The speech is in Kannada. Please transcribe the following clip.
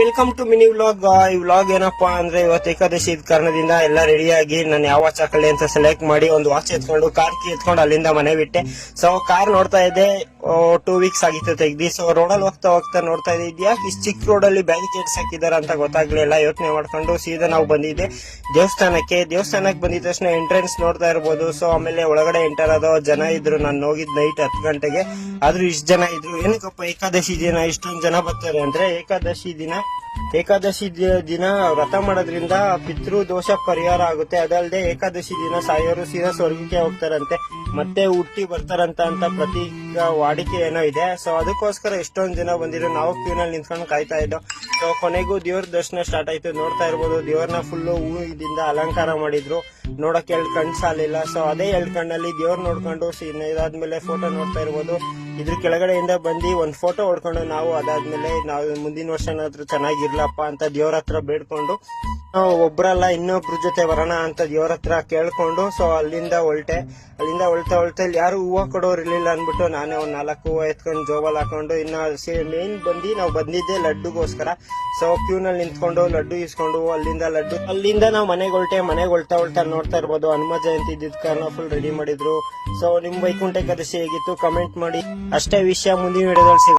ವೆಲ್ಕಮ್ ಟು ಮಿನಿ ವ್ಲಾಗ್ ಈ ವ್ಲಾಗ್ ಏನಪ್ಪಾ ಅಂದ್ರೆ ಇವತ್ತು ಏಕಾದಶಿ ಇದ್ ಕಾರಣದಿಂದ ಎಲ್ಲ ರೆಡಿಯಾಗಿ ನಾನು ಯಾವ ವಾಚ್ ಹಾಕೊಳ್ಳಿ ಅಂತ ಸೆಲೆಕ್ಟ್ ಮಾಡಿ ಒಂದು ವಾಚ್ ಎತ್ಕೊಂಡು ಕಾರ್ ಕಿ ಎತ್ಕೊಂಡು ಅಲ್ಲಿಂದ ಮನೆ ಬಿಟ್ಟೆ. ಸೊ ಕಾರ್ ನೋಡ್ತಾ ಇದ್ದೆ. ಟೂ ವೀಕ್ಸ್ ಆಗಿತ್ತು ತೆಗ್ದು. ಸೊ ರೋಡಲ್ಲಿ ಹೋಗ್ತಾ ಹೋಗ್ತಾ ನೋಡ್ತಾ ಇದ್ದೆ ಯಾಕೆ ಇಷ್ಟು ಚಿಕ್ಕ ರೋಡಲ್ಲಿ ಬ್ಯಾರಿಕೇಡ್ಸ್ ಹಾಕಿದ್ದಾರೆ ಅಂತ ಗೊತ್ತಾಗ್ಲಿಲ್ಲ ಯೋಚನೆ ಮಾಡ್ಕೊಂಡು ಸೀದಾ ನಾವು ಬಂದಿದ್ದೆ. ದೇವಸ್ಥಾನಕ್ಕೆ ದೇವಸ್ಥಾನಕ್ಕೆ ಬಂದಿದ ತಕ್ಷಣ ಎಂಟ್ರೆನ್ಸ್ ನೋಡ್ತಾ ಇರ್ಬೋದು. ಸೊ ಆಮೇಲೆ ಒಳಗಡೆ ಎಂಟರ್ ಆದೋ ಜನ ಇದ್ರು. ನಾನು ಹೋಗಿದ್ ನೈಟ್ ಹತ್ತು ಗಂಟೆಗೆ. ಆದ್ರೂ ಇಷ್ಟು ಜನ ಇದ್ರು. ಏನಕ್ಕಪ್ಪ, ಏಕಾದಶಿ ದಿನ? ಇಷ್ಟೊಂದು ಜನ ಬರ್ತಾರೆ ಅಂದ್ರೆ ಏಕಾದಶಿ ದಿನ ಏಕಾದಶಿ ದಿನ ವ್ರತ ಮಾಡೋದ್ರಿಂದ ಪಿತೃ ದೋಷ ಪರಿಹಾರ ಆಗುತ್ತೆ. ಅದಲ್ಲದೆ ಏಕಾದಶಿ ದಿನ ಸಾಯೋರು ಸೀದಾ ಸ್ವರ್ಗಕ್ಕೆ ಹೋಗ್ತಾರಂತೆ. ಮತ್ತೆ ಹುಟ್ಟಿ ಬರ್ತಾರಂತ ಅಂತ ಪ್ರತೀಕ ವಾಡಿಕೆ ಏನೋ ಇದೆ. ಸೊ ಅದಕ್ಕೋಸ್ಕರ ಎಷ್ಟೊಂದು ಜನ ಬಂದಿರೋ ನಾವು ಕ್ಯೂನಲ್ಲಿ ನಿಂತ್ಕೊಂಡು ಕಾಯ್ತಾ ಇದ್ದೋ. ಸೊ ಕೊನೆಗೂ ದೇವ್ರ ದರ್ಶನ ಸ್ಟಾರ್ಟ್ ಆಯ್ತು. ನೋಡ್ತಾ ಇರ್ಬೋದು, ದೇವ್ರನ್ನ ಫುಲ್ಲು ಹೂವಿನಿಂದ ಅಲಂಕಾರ ಮಾಡಿದ್ರು. ನೋಡಕ್ಕೆ ಎರಡು ಕಣ್ ಸಾಲಿಲ್ಲ ಸೊ ಅದೇ ಎರಡು ಕಣ್ಣಲ್ಲಿ ದೇವ್ರ ನೋಡ್ಕೊಂಡು ಇದಾದ್ಮೇಲೆ ಫೋಟೋ ನೋಡ್ತಾ ಇರ್ಬೋದು. ಇದ್ರ ಕೆಳಗಡೆಯಿಂದ ಬಂದು ಒಂದ್ ಫೋಟೋ ಹೊಡ್ಕೊಂಡು ನಾವು ಅದಾದ್ಮೇಲೆ ನಾವು ಮುಂದಿನ ವರ್ಷನಾದ್ರೂ ಚೆನ್ನಾಗಿರ್ಲಪ್ಪ ಅಂತ ದೇವ್ರ ಹತ್ರ ಬೇಡ್ಕೊಂಡು ಒಬ್ರಲ್ಲ ಇನ್ನೊಬ್ರ ಜೊತೆ ಬರೋಣ ಅಂತ ದೇವ್ರ ಹತ್ರ ಕೇಳ್ಕೊಂಡು ಸೊ ಅಲ್ಲಿಂದ ಹೊಲ್ಟೆ ಅಲ್ಲಿಂದ ಹೊಲ್ತಾ ಹೊಲ್ತಾ ಇಲ್ಲಿ ಯಾರು ಹೂವು ಕೊಡೋರು ಇರ್ಲಿಲ್ಲ ಅಂದ್ಬಿಟ್ಟು ನಾನೇ ಒಂದ್ ನಾಲ್ಕು ಹೂವು ಎತ್ಕೊಂಡು ಜೋಬಲ್ ಹಾಕೊಂಡು, ಇನ್ನ ಮೇನ್ ಬಂದು ನಾವು ಬಂದಿದ್ದೆ ಲಡ್ಡುಗೋಸ್ಕರ. ಸೊ ಕ್ಯೂನಲ್ಲಿ ನಿಂತ್ಕೊಂಡು ಲಡ್ಡು ಇಸ್ಕೊಂಡು ಅಲ್ಲಿಂದ ಲಡ್ಡು, ಅಲ್ಲಿಂದ ನಾವು ಮನೆಗೆ ಹೊಲ್ಟೆ ಮನೆಗೆ ಹೊಲ್ತಾ ಹೊಲ್ತಾ ನೋಡ್ತಾ ಇರ್ಬೋದು. ಹನುಮ ಜಯಂತಿ ಇದ್ದಿದ್ದ ಕಾರಣ ಫುಲ್ ರೆಡಿ ಮಾಡಿದ್ರು. ಸೊ ನಿಮ್ ವೈಕುಂಠ ಕರೆಸಿ ಹೇಗಿತ್ತು? ಕಮೆಂಟ್ ಮಾಡಿ. ಅಷ್ಟೇ ವಿಷಯ ಮುಂದಿನ ವಿಡಿಯೋದಲ್ಲಿ